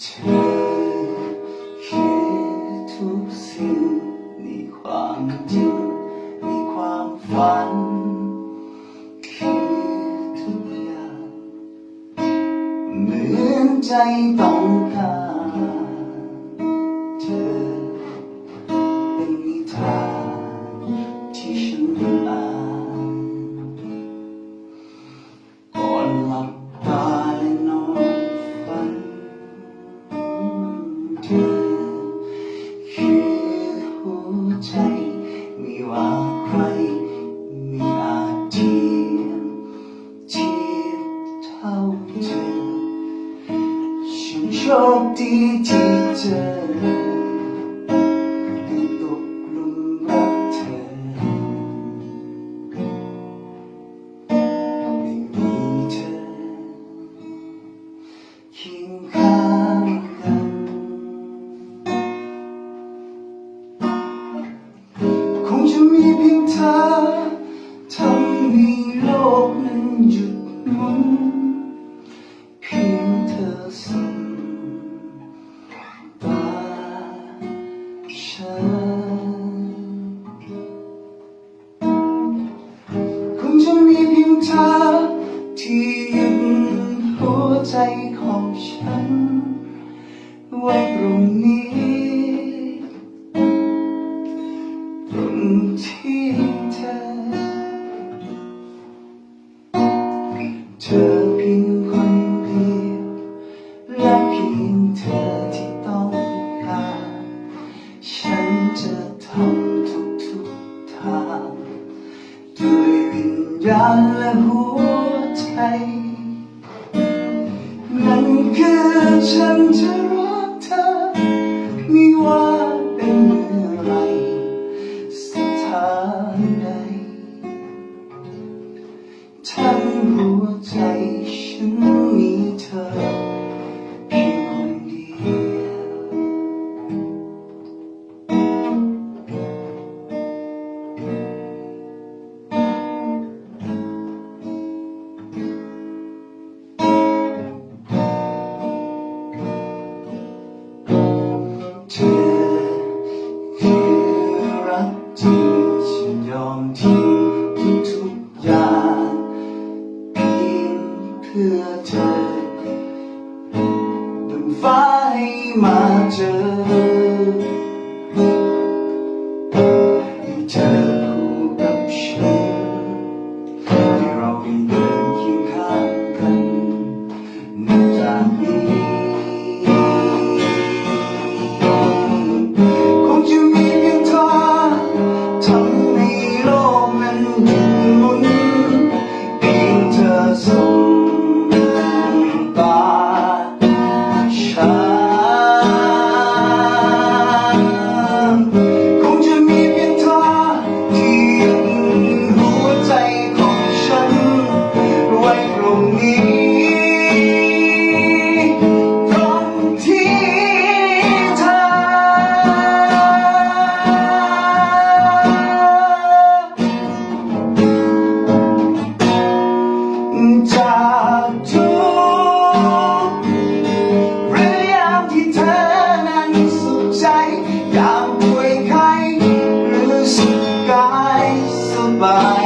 เธอคือทุกสิ่งในความจริงในความฝัน คือทุกอย่างเหมือนใจต้องการ เธอคือหัวใจไม่ว่าใครไม่อาจเทียมเทียบเท่าเธอฉันโชคดีที่เจอ ธอทำให้โลกนั้นหยุดหมุนเพียงเธอส่งตาฉัน พียงคนเดียวและเพียงเธอที่ต้องการฉันจะทำทุกทุกๆทางด้วยวิญญาณและหัวใจ นั่นคือฉันจะ พื่อเธอดังฟ้าให้มาเจอ จากทุกเรื่องยามที่เธอนั้นสุขใจ ยามป่วยไข้หรือสุขกายสบาย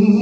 มี